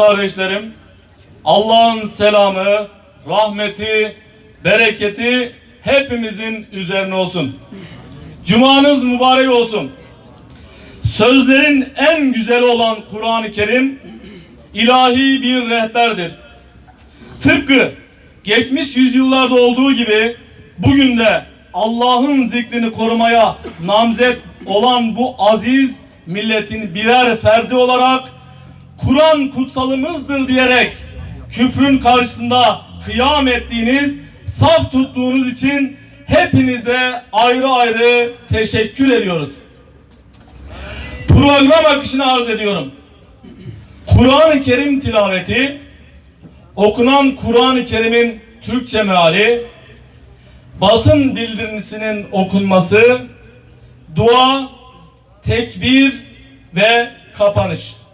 Kardeşlerim, Allah'ın selamı, rahmeti, bereketi hepimizin üzerine olsun. Cumanız mübarek olsun. Sözlerin en güzeli olan Kur'an-ı Kerim ilahi bir rehberdir. Tıpkı geçmiş yüzyıllarda olduğu gibi bugün de Allah'ın zikrini korumaya namzet olan bu aziz milletin birer ferdi olarak Kur'an kutsalımızdır diyerek küfrün karşısında kıyam ettiğiniz, saf tuttuğunuz için hepinize ayrı ayrı teşekkür ediyoruz. Program akışını arz ediyorum. Kur'an-ı Kerim tilaveti, okunan Kur'an-ı Kerim'in Türkçe meali, basın bildirisinin okunması, dua, tekbir ve kapanış.